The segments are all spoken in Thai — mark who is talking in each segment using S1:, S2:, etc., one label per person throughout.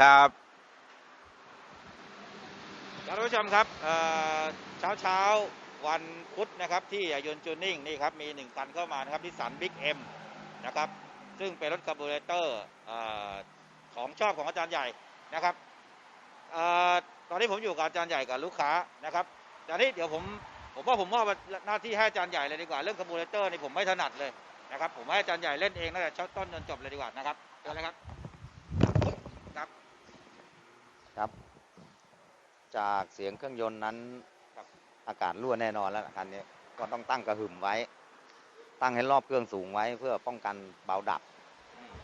S1: ครับท่านผู้ชมครับเช้าเช้าวันพุธนะครับที่ยนต์จูนิ่งนี่ครับมีหนึ่งคันเข้ามานะครับที่สันบิ๊กเอ็มนะครับซึ่งเป็นรถคาร์บูเรเตอร์ของชอบของอาจารย์ใหญ่นะครับออตอนนี้ผมอยู่กับอาจารย์ใหญ่กับลูกค้านะครับตอนนี้เดี๋ยวผมผมว่าผมมอบหน้าที่ให้อาจารย์ใหญ่เลยดีกว่าเรื่องคาร์บูเรเตอร์นี่ผมไม่ถนัดเลยนะครับผมให้อาจารย์ใหญ่เล่นเองตั้งแต่ต้นจนจบเลยดีกว่านะครับเชิญเลยครับ ครับ
S2: จากเสียงเครื่องยนต์นั้น
S1: ครับ
S2: อากาศรั่วแน่นอนแล้วคันนี้ก็ต้องตั้งกระหึ่มไว้ ตั้งให้รอบเครื่องสูงไว้เพื่อป้องกันเบาดับ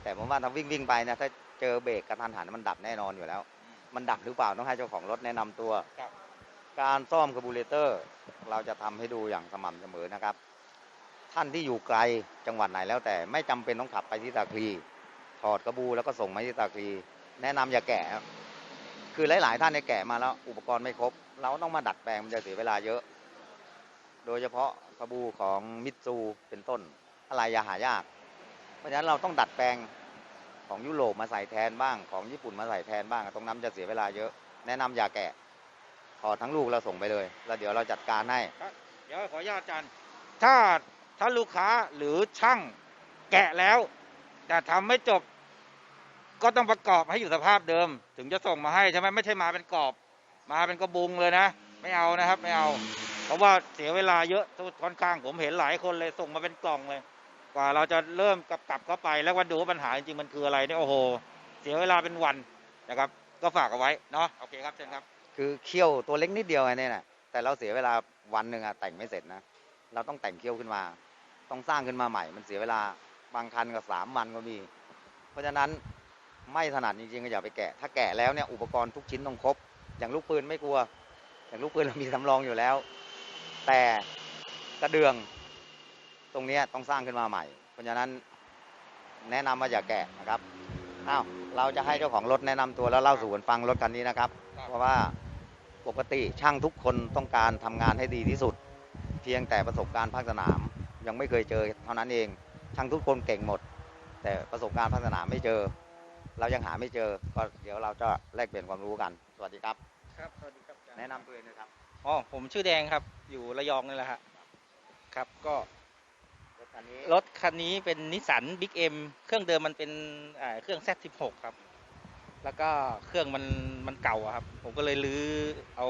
S2: แต่ผมว่าถ้าวิ่งวิ่งไปนะถ้าเจอเบรกกระทันหันมันดับแน่นอนอยู่แล้ว มันดับหรือเปล่าต้องให้เจ้าของรถแนะนำตัว
S1: ครับ
S2: การซ่อมคาร์บูเรเตอร์ เราจะทำให้ดูอย่างสม่ำเสมอนะครับ ท่านที่อยู่ไกลจังหวัดไหนแล้วแต่ไม่จำเป็นต้องขับไปที่ตาคลีถอดกระบูแล้วก็ส่งมาที่ตาคลีแนะนำอย่าแกะ คือหลาย ๆ ท่านเนี่ยแกะมาแล้ว อุปกรณ์ไม่ครบ เราต้องมาดัดแปลงมันจะเสียเวลาเยอะ โดยเฉพาะกระบูของมิตซูเป็นต้นอะไรยาหายาก เพราะฉะนั้นเราต้องดัดแปลงของยุโรปมาใส่แทนบ้างของญี่ปุ่นมาใส่แทนบ้าง ตรงนั้นจะเสียเวลาเยอะ แนะนำอย่าแกะถอดทั้งลูกเราส่งไปเลย แล้วเดี๋ยวเราจัดการให้
S1: เดี๋ยวขออนุญาตอาจารย์ ถ้าถ้าลูกค้าหรือช่างแกะแล้ว แต่ทำไม่จบ ก็ต้องประกอบให้อยู่สภาพเดิม ถึงจะส่งมาให้ใช่ไหมไม่ใช่มาเป็นกรอบ มาเป็นกระบุงเลยนะ ไม่เอานะครับ ไม่เอา เพราะว่าเสียเวลาเยอะค่อนข้างผมเห็นหลายคนเลยส่งมาเป็นกล่องเลย กว่าเราจะเริ่มกลับกลับเข้าไปแล้ววันดูว่าปัญหาจริงๆมันคืออะไรเนี่ยโอ้โห เสียเวลาเป็นวันนะครับ ก็ฝากเอาไว้เนาะโอเคครับเชิญครับ
S2: คือเคี่ยวตัวเล็กนิดเดียวไงเนี่ยนะแต่เราเสียเวลาวันหนึ่งอะแต่งไม่เสร็จนะ เราต้องแต่งเคี่ยวขึ้นมา ต้องสร้างขึ้นมาใหม่ มันเสียเวลาบางคันก็สามวันก็มี เพราะฉะนั้น ไม่ถนัดจริงๆก็อย่าไปแกะ ถ้าแกะแล้วเนี่ยอุปกรณ์ทุกชิ้นต้องครบ อย่างลูกปืนไม่กลัว อย่างลูกปืนเรามีสำรองอยู่แล้ว แต่กระเดื่องตรงเนี้ยต้องสร้างขึ้นมาใหม่ เพราะฉะนั้นแนะนำว่าอย่าแกะนะครับอ้าวเราจะให้เจ้าของรถแนะนำตัวแล้วเล่าสู่กันฟังรถคันนี้นะครับ
S1: ครับ
S2: เพราะว่าปกติช่างทุกคนต้องการทำงานให้ดีที่สุด เพียงแต่ประสบการณ์ภาคสนาม ยังไม่เคยเจอเท่านั้นเอง ช่างทุกคนเก่งหมด แต่ประสบการณ์ภาคสนามไม่เจอ เรายังหาไม่เจอ ก็เดี๋ยวเราจะแลกเปลี่ยนความรู้กัน สวัสดีครับ
S3: ครับ สวัสดีครับอาจารย์
S2: แนะนำตัวเองนะครับ
S3: อ๋อ ผมชื่อแดงครับ อยู่ระยองนี่แหละฮะครับ ก็
S2: รถคันนี้
S3: รถคันนี้เป็นนิสสันบิ๊กเอ็มเครื่องเดิมมันเป็นอ่าเครื่อง Z16 ครับ แล้วก็เครื่องมันมันเก่าอะครับ ผมก็เลยรื้อเอา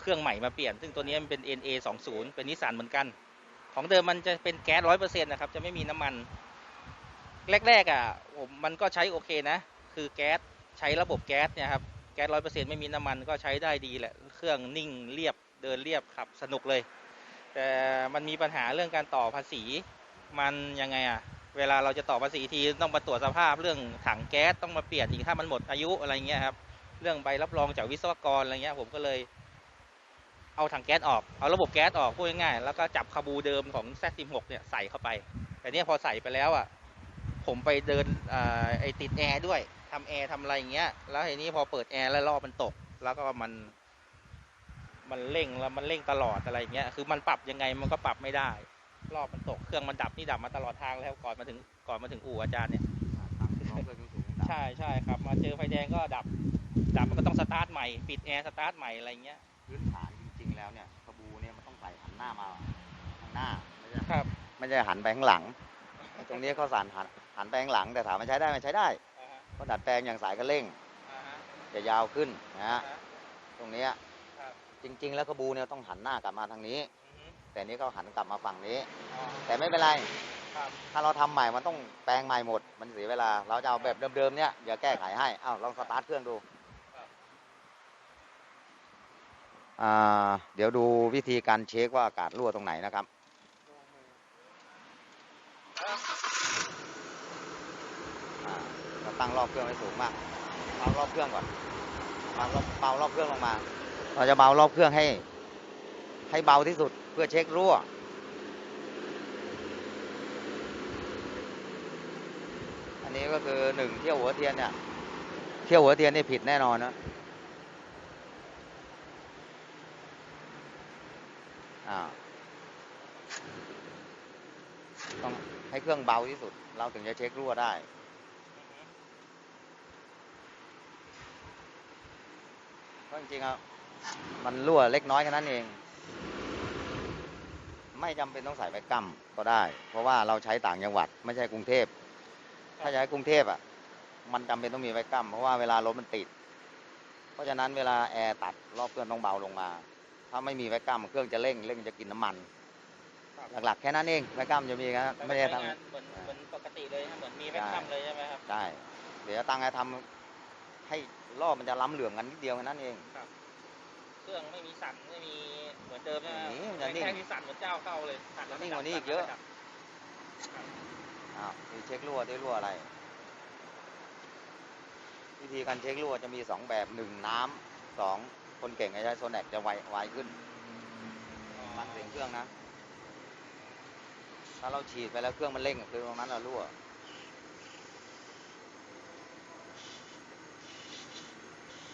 S3: เครื่องใหม่มาเปลี่ยน ซึ่งตัวนี้มันเป็น NA 20เป็นนิสสันเหมือนกัน ของเดิมมันจะเป็นแก๊สร้อยเปอร์เซ็นต์นะครับ จะไม่มีน้ำมัน แรกๆอะผมมันก็ใช้โอเคนะ คือแก๊สใช้ระบบแก๊สเนี่ยครับแก๊สร้อยเปอร์เซ็นต์ไม่มีน้ำมันก็ใช้ได้ดีแหละ เครื่องนิ่งเรียบเดินเรียบขับสนุกเลย แต่มันมีปัญหาเรื่องการต่อภาษี มันยังไงอะเวลาเราจะต่อภาษีทีต้องมาตรวจสภาพเรื่องถังแก๊สต้องมาเปลี่ยนอีกถ้ามันหมดอายุอะไรเงี้ยครับเรื่องใบรับรองจากวิศวกรอะไรเงี้ยผมก็เลยเอาถังแก๊สออก เอาระบบแก๊สออกพูดง่ายๆ แล้วก็จับคาบูเดิมของ Z16 เนี่ยใส่เข้าไป แต่เนี่ยพอใส่ไปแล้วอะ ผมไปเดินอ่าไอติดแอร์ด้วยทำแอร์ทำอะไรอย่างเงี้ย แล้วทีนี้พอเปิดแอร์แล้วรอบมันตก แล้วก็มัน มันเร่งแล้วมันเร่งตลอดอะไรอย่างเงี้ย คือมันปรับยังไงมันก็ปรับไม่ได้ รอบมันตก เครื่องมันดับนี่ดับมาตลอดทางแล้วก่อนมาถึงก่อนมาถึงอู่อาจารย์เนี่ย ใช่ใช่ครับ มาเจอไฟแดงก็ดับ ดับมันก็ต้องสตาร์ทใหม่ ปิดแอร์สตาร์ทใหม่อะไรอย่างเงี้ย
S2: พื้นฐานจริงๆแล้วเนี่ยขบูเนี่ยมันต้องใส่หันหน้ามาข้างหน้าไม่ใช่
S3: ครับ
S2: ไม่ใช่หันไปข้างหลัง ตรงนี้เขาสั่นหัน หันไปข้างหลังแต่ถามมันใช้ได้ไหมันใช้ได้
S3: อ่าฮะ
S2: ก็ดัดแปลงอย่างสายกระเร่ง
S3: อ่าฮะ
S2: จะยาวขึ้นนะ
S3: อ่า
S2: ฮะ
S3: ฮะ
S2: ตรงเนี้ย
S3: ครับ
S2: จริง ๆ แล้วขบูเนี่ยต้องหันหน้ากลับมาทางนี้
S3: อือฮึ
S2: แต่นี้เขาหันกลับมาฝั่งนี้
S3: อ๋อ
S2: แต่ไม่เป็นไร
S3: ครับ
S2: ถ้าเราทำใหม่มันต้องแปลงใหม่หมด มันเสียเวลา เราจะเอาแบบเดิมๆเนี่ยเดี๋ยวแก้ไขให้อ้าวลองสตาร์ทเครื่องดูอ่าเดี๋ยวดูวิธีการเช็คว่าอากาศรั่วตรงไหนนะครับอ่าเรา ตั้งรอบเครื่องไว้สูงมากเบารอบเครื่องก่อนเบารอบเบารอบเครื่องลงมา เราจะเบารอบเครื่องให้ ให้เบาที่สุดเพื่อเช็ครั่วอันนี้ก็คือหนึ่งเที่ยวหัวเทียนเนี่ยเที่ยวหัวเทียนนี่ผิดแน่นอนนะต้องให้เครื่องเบาที่สุด เราถึงจะเช็ครั่วได้ จริงๆอะมันรั่วเล็กน้อยแค่นั้นเอง ไม่จำเป็นต้องใส่แบกกัมก็ได้ เพราะว่าเราใช้ต่างจังหวัด ไม่ใช่กรุงเทพ ถ้าใช้กรุงเทพอะ มันจำเป็นต้องมีแบกกัมเพราะว่าเวลารถมันติด เพราะฉะนั้นเวลาแอร์ตัดรอบเครื่องต้องเบาลงมา ถ้าไม่มีแบกกัมเครื่องจะเร่งเร่งจะกินน้ำมัน หลักๆ แค่นั้นเองแบกกัมจะมีนะไม่ได้ทำ
S3: เหมือนเหมือนปกติเลยนะเหมือนมีแบ็คคัมเลยใช่ไหมครับ
S2: ได้ เดี๋ยวตั้งให้ทำ ให้รอบมันจะล้ำเหลื่อมกันนิดเดียวแค่นั้นเอง
S3: เครื่องไม่มีสั่นไม่มีเหมือนเดิมใช่ไหม
S2: นี่มันจะนิ่ง
S3: แค่ที่สั่นเหมือนเจ้าเข้าเลยสั่นแล้ว
S2: นิ่ง
S3: ดับ
S2: กว่านี้อีก
S3: สั่
S2: เยอะ
S3: แล้วดับ
S2: อ้าวมีเช็ครั่วได้รั่วอะไร วิธีการเช็ครั่วจะมีสองแบบหนึ่งน้ำสองคนเก่งใช้โซนแอกจะไวไวขึ้นฟังเสียงเครื่องนะ ถ้าเราฉีดไปแล้วเครื่องมันเร่งคือตรงนั้นเรารั่ว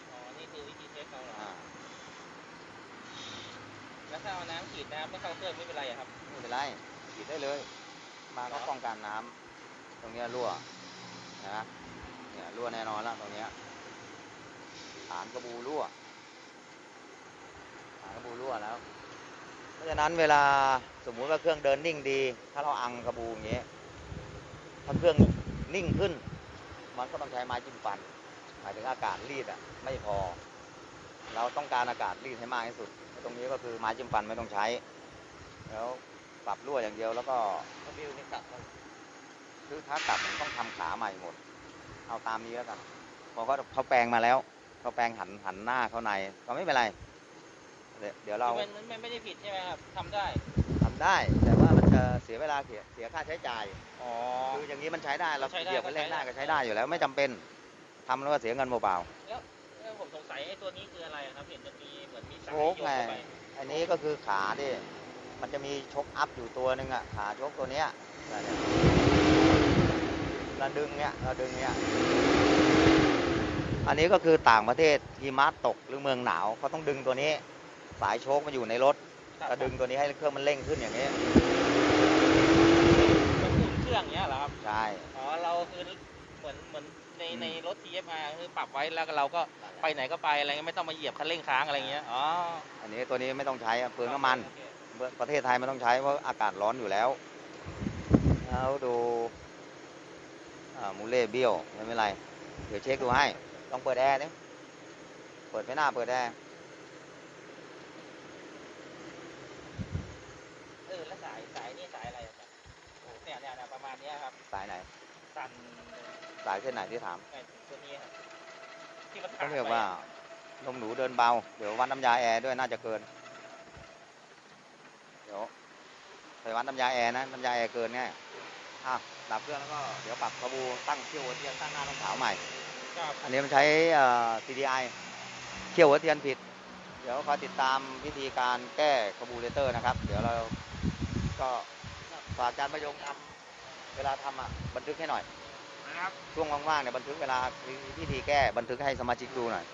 S3: อ๋อนี่คือวิธีเช็คเขาเหรอ
S2: อ่า
S3: แล้ว ถ้าเอาน้ำฉีดน้ำไม่เข้าเครื่องไม่เป็นไรอะครับ
S2: ไม่เป็นไรฉีดได้เลย มาก็ป้องกันน้ำตรงเนี้ยรั่วนะเนี่ยรั่วแน่นอนแล้วตรงเนี้ยฐานกระบูรั่วฐานกระบูรั่วแล้ว เพราะฉะนั้นเวลาสมมุติว่าเครื่องเดินนิ่งดี ถ้าเราอังกระบูอย่างเงี้ยถ้าเครื่องนิ่งขึ้น มันก็ต้องใช้ไม้จิ้มฟันหมายถึงอากาศรีดอะไม่พอ เราต้องการอากาศรีดให้มากที่สุด ตรงนี้ก็คือไม้จิ้มฟันไม่ต้องใช้ แล้วปรับรั่วอย่างเดียวแล้วก็
S3: ถ้าบิวนี่กลับมา
S2: คือถ้ากลับมันต้องทำขาใหม่หมด เอาตามนี้แล้วกันเพราะว่าเขาแปลงมาแล้วเขาแปลงหันหันหน้าเข้าในก็ไม่เป็นไร เดี๋ยวเดี๋ยวเรา
S3: มันมันไม่ได้ผิดใช่ไหมครับทำได้
S2: ทำได้ แต่ว่ามันจะเสียเวลาเสียเสียค่าใช้จ่าย
S3: อ๋อ
S2: คืออย่างนี้มันใช้ได้เรา
S3: ใช้ได้
S2: เหยียบไปเล่นได้
S3: ก็
S2: ก็
S3: ใช้
S2: ใช้
S3: ได้
S2: ได้อยู่แล้ว ไม่จำเป็นทำแล้วก็เสียเงินเปล่า
S3: แล้วแล้วผม สงสัยไอ้ตัวนี้คืออะไรอะครับเห็นมันมีเหมือนมี
S2: ๆ
S3: สาย
S2: โช
S3: โย
S2: ค
S3: ง
S2: ไง
S3: เข้าไป
S2: อันนี้ก็คือขาดิมันจะมีชกอัพอยู่ตัวหนึ่งอะขาชกตัวเนี้ยนั่นเนี่ยเราดึงเนี้ยเราดึงเนี้ยอันนี้ก็คือต่างประเทศหิมะตกหรือเมืองหนาวเขาต้องดึงตัวนี้ สายโชคมาอยู่ในรถ
S3: ครับ
S2: ก็ดึงตัวนี้ให้เครื่องมันเร่งขึ้นอย่างนี้
S3: มันอุ่นเครื่องเนี้ยเหรอครับ
S2: ใช่
S3: อ๋อ เราคือเหมือนเหมือน ในในรถ TFR คือปรับไว้แล้วก็เราก็ไปไหนก็ไปอะไรเงี้ยไม่ต้องมาเหยียบคันเร่งค้างอะไรเงี้ยอ๋อ
S2: อันนี้ตัวนี้ไม่ต้องใช้อะเปลืองน้ำมัน
S3: โอเค
S2: ประเทศไทยไม่ต้องใช้เพราะอากาศร้อนอยู่แล้วแล้วดูอ่ามูเล่เบี้ยวไม่เป็นไรเดี๋ยวเช็คดูให้ต้องเปิดแอร์ดิเปิดไม่น่าเปิดแอร์
S3: เออแล้วสายสายนี่สายอะไรอะครับโอ้เนี่ยเนี่ยเนี่ยประมาณเนี้ยครับ
S2: สายไหน
S3: สั่น
S2: สายเส้นไหนที่ถาม
S3: ไอ้ตัวนี้ครับที่มัน
S2: ต้องเรียก
S3: ไป
S2: ว่า
S3: อะ
S2: นมหนูเดินเบา เดี๋ยววัดน้ำยาแอร์ด้วยน่าจะเกิน เดี๋ยวไปวัดน้ำยาแอร์นะน้ำยาแอร์เกินแน่อะดับเครื่องแล้วก็เดี๋ยวปรับกระบูตั้งเขี้ยวหัวเทียนตั้งหน้าตั้งขาวใหม่
S3: ครับ
S2: อันนี้มันใช้เอ่อ CDI เขี้ยวหัวเทียนผิด เดี๋ยวคอยติดตามวิธีการแก้คาบูเรเตอร์นะครับ เดี๋ยวเราก็ฝากอาจารย์ประยงทำเวลาทำอะบันทึกให้หน่อย
S3: นะครับ
S2: ช่วงว่างๆเนี่ยบันทึกเวลาวิธีแก้บันทึกให้สมาชิกดูหน่อย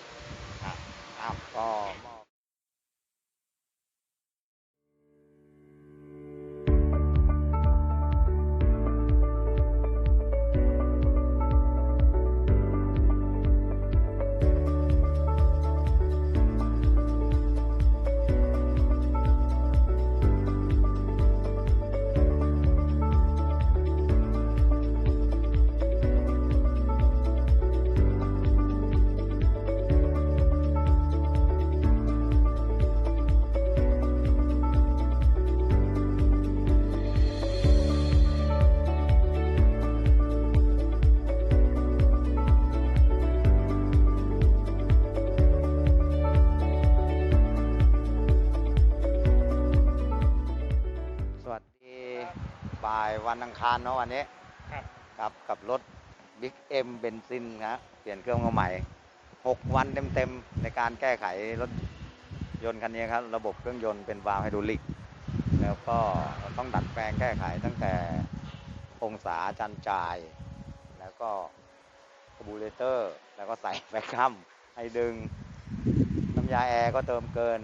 S2: คารเนาะวันนี้
S3: ครับ
S2: ครับกับรถบิ๊กเอ็มเบนซินนะเปลี่ยนเครื่องมาใหม่ 6 วันเต็มๆในการแก้ไขรถยนต์คันนี้ครับ ระบบเครื่องยนต์เป็นวาล์วไฮดรอลิก แล้วก็ต้องดัดแปลงแก้ไขตั้งแต่องศาจันจ่าย แล้วก็คาบูเรเตอร์ แล้วก็ใส่แบคคัมให้ดึง น้ำยาแอร์ก็เติมเกิน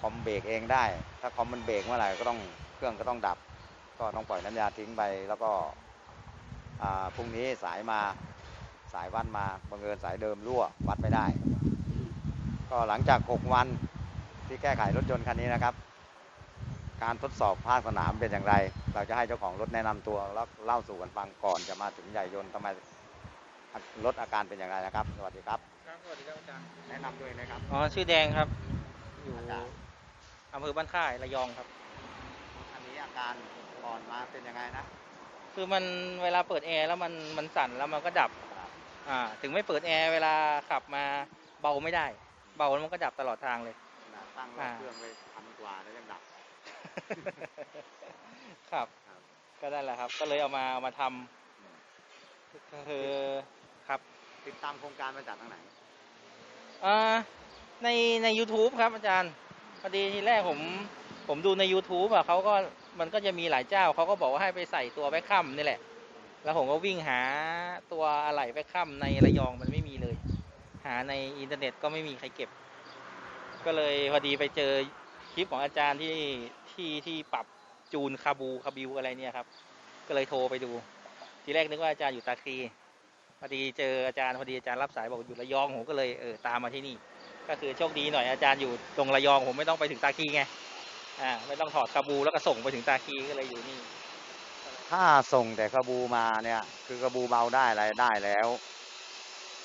S2: คอมเบรกเองได้ ถ้าคอมมันเบรกเมื่อไหร่ก็ต้องเครื่องก็ต้องดับ ก็ต้องปล่อยน้ำยาทิ้งไปแล้วก็อ่าพรุ่งนี้สายมาสายวัดมาบังเอิญสายเดิมรั่ววัดไม่ได้ก็ก็หลังจาก 6 วันที่แก้ไขรถยนต์คันนี้นะครับ การทดสอบภาคสนามเป็นอย่างไร เราจะให้เจ้าของรถแนะนำตัวแล้วเล่าสู่กันฟังก่อนจะมาถึงใหญ่ยนต์ทำไมรถอาการเป็นอย่างไรนะครับ สวัสดีครับ
S3: ครับสวัสดีครับอาจารย์
S2: แนะนำด้วยนะครับ
S3: อ๋อชื่อแดงครับ อยู่
S2: อาจารย์
S3: อำเภอบ้านค่ายระยองครับ
S2: อันนี้อาการ ก่อนมาเป็นยังไงนะ
S3: คือมันเวลาเปิดแอร์แล้วมันมันสั่นแล้วมันก็ดับอ่าถึงไม่เปิดแอร์เวลาขับมาเบาไม่ได้ เบาแล้วมันก็ดับตลอดทางเลย
S2: ขนาดตั้งรถ
S3: อ่า
S2: เครื่องไว้พันกว่าแล้วยังดับ
S3: ครับ
S2: ครับ
S3: ก็ได้แหละครับ ก็เลยเอามาเอามาทำก็คือครับ
S2: ติดตามโครงการมาจากทางไหน
S3: อ่าในใน YouTube ครับอาจารย์พอดีทีแรกผมผมดูใน YouTube อะเขาก็ มันก็จะมีหลายเจ้าเขาก็บอกว่าให้ไปใส่ตัวแบคคัมนี่แหละ แล้วผมก็วิ่งหาตัวอะไหล่แบคคัมในระยองมันไม่มีเลย หาในอินเทอร์เน็ตก็ไม่มีใครเก็บ ก็เลยพอดีไปเจอคลิปของอาจารย์ที่ที่ที่ปรับจูนคาบูคาบิวอะไรเนี่ยครับ ก็เลยโทรไปดู ทีแรกนึกว่าอาจารย์อยู่ตาคลีพอดีเจออาจารย์พอดีอาจารย์รับสายบอกอยู่ระยองผมก็เลยเออตามมาที่นี่ ก็คือโชคดีหน่อยอาจารย์อยู่ตรงระยองผมไม่ต้องไปถึงตาคีไง อ่าไม่ต้องถอดคาบูแล้วก็ส่งไปถึงตาคีก็เลยอยู่นี่
S2: ถ้าส่งแต่กระบูมาเนี่ย คือกระบูเบาได้อะไรได้แล้ว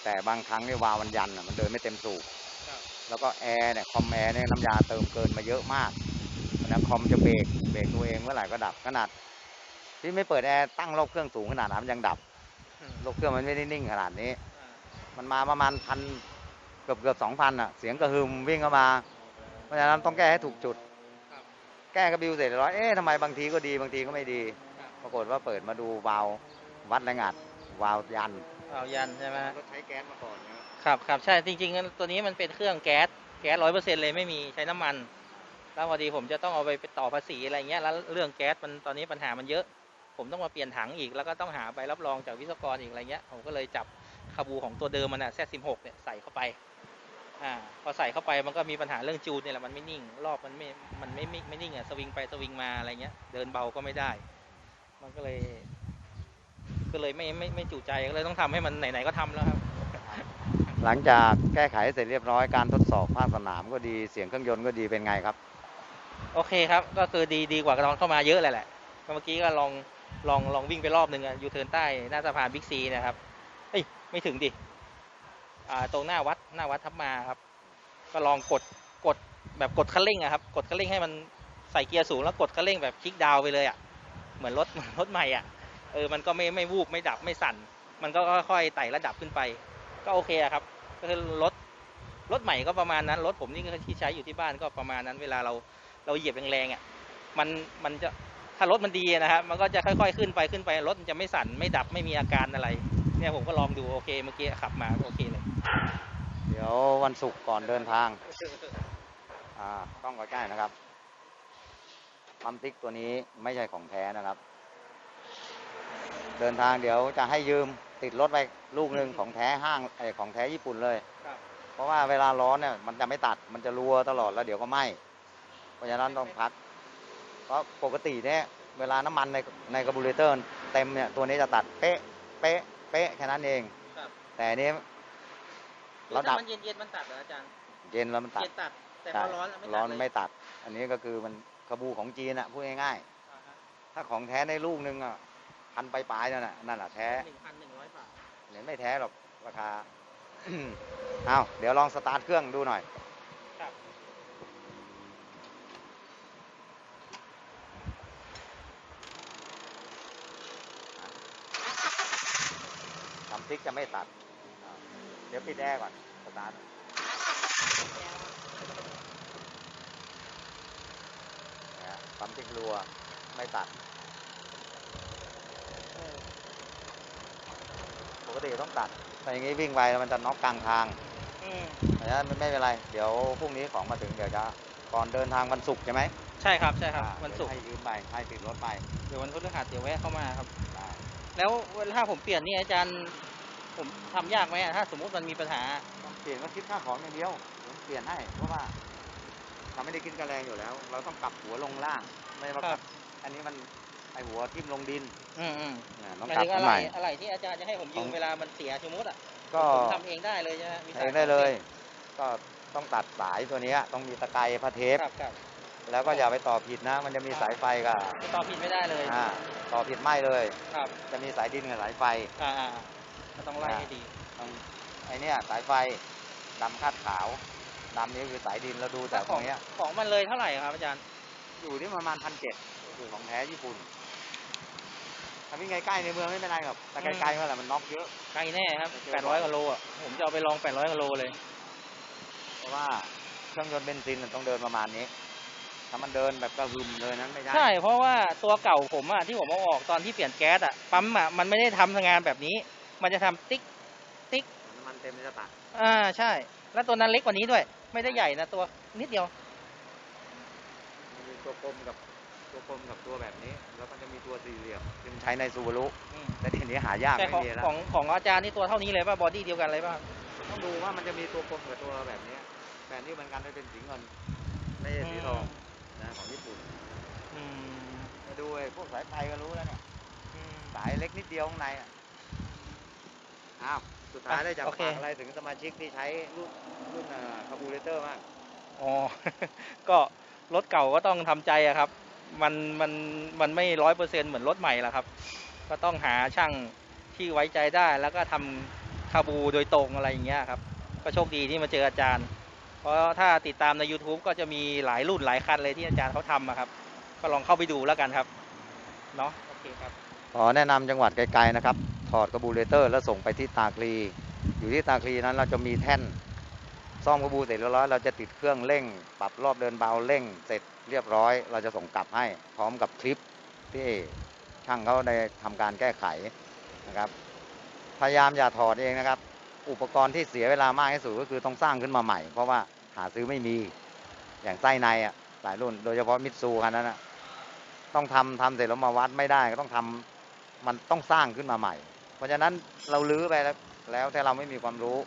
S2: แต่บางครั้งเนี่ยวาล์วมันยันอะมันเดินไม่เต็มสูบ
S3: ครับ
S2: แล้วก็แอร์เนี่ยคอมแอร์เนี่ยน้ำยาเติมเกินมาเยอะมากเพราะฉะนั้นคอมจะเบรกเบรกตัวเองเมื่อไหร่ก็ดับขนาด ที่ไม่เปิดแอร์ตั้งรอบเครื่องสูงขนาดนั้นยังดับรอบเครื่องมันไม่ได้นิ่งขนาดนี้ มันมาประมาณพันเกือบเกือบสองพันอะเสียงกระหึ่มวิ่งเข้ามา เพราะฉะนั้นต้องแก้ให้ถูกจุด
S3: ครับ
S2: แก้กระบิวเสร็จเรียบร้อยเอ๊ะทำไมบางทีก็ดีบางทีก็ไม่ดี
S3: ครับ
S2: ปรากฏว่าเปิดมาดูวาล์ววัดแรงอัดวาล์วยัน
S3: เอายันใช่ไหม
S2: รถใช้แก๊สมาก่อนนะครับ
S3: ครับใช่จริงๆ ตัวนี้มันเป็นเครื่องแก๊สแก๊สร้อยเปอร์เซ็นต์เลยไม่มีใช้น้ำมัน แล้วพอดีผมจะต้องเอาไปไปต่อภาษีอะไรเงี้ยแล้วเรื่องแก๊สมันตอนนี้ปัญหามันเยอะ ผมต้องมาเปลี่ยนถังอีกแล้วก็ต้องหาใบรับรองจากวิศวกรอีกอะไรเงี้ยผมก็เลยจับคาบูของตัวเดิมมันอะแซสิบหกเนี่ยใส่เข้าไป อ่าพอใส่เข้าไปมันก็มีปัญหาเรื่องจูนเนี่ยแหละมันไม่นิ่ง รอบมันไม่มันไม่ไม่ไม่นิ่งอะสวิงไปสวิงมาอะไรเงี้ย เดินเบาก็ไม่ได้ มันก็เลย ก็เลยไม่ไม่ไม่จุใจก็เลยต้องทำให้มันไหนๆก็ทำแล้วครับ
S2: หลังจากแก้ไขเสร็จเรียบร้อยการทดสอบภาคสนามก็ดีเสียงเครื่องยนต์ก็ดีเป็นไงครับ
S3: โอเคครับ ก็คือดีดีกว่าตอนเข้ามาเยอะเลยแหละก็เมื่อกี้ก็ลองลองลองวิ่งไปรอบหนึ่งอะยูเทิร์นใต้หน้าสะพานบิ๊กซีนะครับ เอ้ยไม่ถึงดิอ่าตรงหน้าวัด หน้าวัดทับมาครับ ก็ลองกดกดแบบกดคันเร่งอะครับ กดคันเร่งให้มันใส่เกียร์สูงแล้วกดคันเร่งแบบคลิกดาวไปเลยอะเหมือนรถเหมือนรถใหม่อะเออมันก็ไม่ไม่วูบไม่ดับไม่สั่น มันก็ค่อยๆไต่ระดับขึ้นไป ก็โอเคอะครับ ก็คือรถรถใหม่ก็ประมาณนั้นรถผมนี่ก็ที่ใช้อยู่ที่บ้านก็ประมาณนั้น เวลาเราเราเหยียบแรงๆอะมันมันจะถ้ารถมันดีนะครับมันก็จะค่อยๆขึ้นไปขึ้นไปรถมันจะไม่สั่นไม่ดับไม่มีอาการอะไร เนี่ยผมก็ลองดูโอเคเมื่อกี้ขับมาโอเคเลย
S2: เดี๋ยววันศุกร์ก่อนเดินทาง อ่าต้องใกล้ๆนะครับปั๊มติ๊กตัวนี้ไม่ใช่ของแท้นะครับ เดินทางเดี๋ยวจะให้ยืมติดรถไปลูกหนึ่งของแท้ห้างไออของแท้ญี่ปุ่นเลย
S3: ครับ
S2: เพราะว่าเวลาร้อนเนี่ยมันจะไม่ตัดมันจะรัวตลอดแล้วเดี๋ยวก็ไหม้เพราะฉะนั้นต้องพัก เพราะปกติเนี่ยเวลาน้ำมันในในคาร์บูเรเตอร์เต็มเนี่ยตัวนี้จะตัดเป๊ะเป๊ะเป๊ะแค่นั้นเอง
S3: ครับ
S2: แต่อันนี้ เราดับ
S3: ถ้มันเย็นๆมันตัดเหรออาจารย์
S2: เย็นแล้วมันตัด
S3: เย็นตัด แต่พ
S2: ใช่
S3: อร้อนอะไม่ตัด
S2: ร้อน
S3: เลย
S2: ไม่ตัด อันนี้ก็คือมันคาบูของจีนอะพูดง่าย
S3: อ่าฮะ
S2: ๆ ถ้าของแท้ในลูกนึงอะพันปลายๆนั่นน่ะนั่นแหละแท้
S3: หนึ่งพันหนึ่งร้อยบาท
S2: เนี่ยไม่แท้หรอกราคา เอาเดี๋ยวลองสตาร์ทเครื่องดูหน่อย
S3: ครับ
S2: ทำพริกจะไม่ตัดอ่า เดี๋ยวปิดแอร์ก่อนสตาร์ทเนี่ยปั๊มพริกรัว ไม่ตัด ปกติต้องตัดแต่อย่างนี้วิ่งไปแล้วมันจะน็อกกลางทาง
S3: อืม
S2: เพราะฉะนั้นไม่เป็นไร เดี๋ยวพรุ่งนี้ของมาถึงเดี๋ยวจะก่อนเดินทางวันศุกร์ใช่ไหม
S3: ใช่ครับ ใช่ครับ
S2: อ่า
S3: วันศุกร์
S2: ให้ยืมไป ให้ติดรถไป
S3: เดี๋ยววันพฤหัสเดี๋ยวแวะเข้ามาครับ
S2: ได้
S3: แล้วถ้าผมเปลี่ยนนี่อาจารย์ ผมทำยากไหมอะถ้าสมมุติมันมีปัญหา
S2: ต้องเปลี่ยนก็คิดค่าของอย่างเดียวผมเปลี่ยนให้เพราะว่าเราไม่ได้คิดกระแรงอยู่แล้ว เราต้องกลับหัวลงล่างไม่ว่าก
S3: ครั
S2: ลับ บอันนี้มันไอหัวทิ่มลงดิน
S3: อืมอืม
S2: เนี่ยต้อง
S3: หมาย
S2: กลับ
S3: ถึง
S2: ขึ้
S3: อะ
S2: น
S3: ไร
S2: ใหม่
S3: อะไรที่อาจารย์จะให้ผมยื
S2: ขอ
S3: ม
S2: ง
S3: เวลามันเสียสมมติอะ
S2: ก็
S3: ผมทำเองได้เลยใช่ไหมมีสาย
S2: เองได้เลย ก็ต้องตัดสายตัวเนี้ยต้องมีตะไคร้พระเทป
S3: ครับครับ
S2: แล้วก็อย่าไปต่อผิดนะ มันจะมีสายไฟกับ
S3: ติดต่อผิดไม่ได้เลย
S2: อ่าต่อผิดไหมเลย
S3: ครับ
S2: จะมีสายดินกับสายไฟ
S3: อ่าอ่า ก็ต้องไล่ให้ดี
S2: ต้องไอเนี้ยสายไฟดำคาดขาวดำนี้คือสายดินเราดูแต่ต
S3: ข
S2: ร
S3: อง
S2: งเนี้ย
S3: ของมันเลยเท่าไหร่ครับอาจารย์
S2: อยู่ที่ประมาณพันเจ็ดของแท้ญี่ปุ่นถ้าวิ่งใกล้ๆในเมืองไม่เป็นไรหรอกแต่ไกลๆเมื่อไหร่มันน็อกเยอะ
S3: ไกลแน่ครับ
S2: โอเค
S3: 800กิโลอะผมจะเอาไปลอง800กิโลเลย
S2: เพราะว่าเครื่องยนต์เบนซินมันต้องเดินประมาณนี้ถ้ามันเดินแบบกระหึ่มเลยนั้นไม่ได้
S3: ใช่เพราะว่าตัวเก่าผมอะที่ผมเอาออกตอนที่เปลี่ยนแก๊สอะปั๊มอะมันไม่ได้ทำงานแบบนี้ มันจะทำติ๊ก
S2: น้ำมันเต็มจะตัด
S3: อ่าใช่ แล้วตัวนั้นเล็กกว่านี้ด้วย ไม่ได้ใหญ่นะตัวนิดเดียว
S2: มันมีตัวกลมกับตัวกลมกับตัวแบบนี้ แล้วมันจะมีตัวสี่เหลี่ยมที่มันใช้ในซูบารุ
S3: อืม
S2: แต่เดี๋ยวนี้หายาก
S3: แต่
S2: ไม่
S3: ของ
S2: มีแล้ว
S3: ของของอาจารย์นี่ตัวเท่านี้เลยป่ะบอดี้เดียวกันเลยป่ะ
S2: ต้องดูว่ามันจะมีตัวกลมกับตัวแบบนี้แบบนี้เหมือนกันไม่เป็นสีเงินไม่ใช่สีทองนะของญี่ปุ่น
S3: อืม
S2: ไปดูไอ้พวกสายไฟก็รู้แล้วเนี่ย
S3: อืม
S2: สายเล็กนิดเดียวข้างในอะ อ้าวสุดท้ายได้จาก
S3: โอเค
S2: ฝากอะไรถึงสมาชิกที่ใช้รุ่นรุ่นคาบูเรเตอร์มาก
S3: อ๋อ ก็รถเก่าก็ต้องทำใจอะครับ มันมันมันไม่ร้อยเปอร์เซ็นเหมือนรถใหม่ละครับ ก็ต้องหาช่างที่ไว้ใจได้ แล้วก็ทำคาบูโดยตรงอะไรอย่างเงี้ยครับ ก็โชคดีที่มาเจออาจารย์ เพราะถ้าติดตามใน YouTube ก็จะมีหลายรุ่นหลายคันเลยที่อาจารย์เขาทำอะครับ ก็ลองเข้าไปดูแล้วกันครับ เนาะ โอเคครับ
S2: ขอแนะนำจังหวัดไกลๆนะครับ ถอดคาบูเรเตอร์ แล้วส่งไปที่ตาคลีอยู่ที่ตาคลีนั้นเราจะมีแท่น ซ่อมคาบูเสร็จเรียบร้อยเราจะติดเครื่องเร่ง ปรับรอบเดินเบาเร่ง เสร็จเรียบร้อย เราจะส่งกลับให้พร้อมกับคลิปที่ช่างเขาได้ทำการแก้ไขนะครับ พยายามอย่าถอดเองนะครับ อุปกรณ์ที่เสียเวลามากที่สุดก็คือต้องสร้างขึ้นมาใหม่ เพราะว่าหาซื้อไม่มีอย่างไส้ในอะหลายรุ่น โดยเฉพาะมิตซูคันนั้นอะต้องทำทำเสร็จแล้วมาวัดไม่ได้ก็ต้องทำมันต้องสร้างขึ้นมาใหม่ เพราะฉะนั้นเราลื้อไปแล้วแล้วแต่เราไม่มีความรู้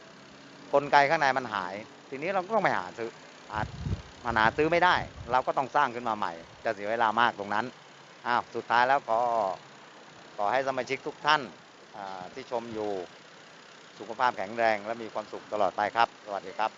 S2: กลไกข้างในมันหาย ทีนี้เราก็ต้องไปหาซื้ออาจมันหาซื้อไม่ได้ เราก็ต้องสร้างขึ้นมาใหม่ จะเสียเวลามากตรงนั้นอ้าวสุดท้ายแล้วขอขอให้สมาชิกทุกท่านที่ชมอยู่สุขภาพแข็งแรงและมีความสุขตลอดไปครับ สวัสดี
S3: ครับ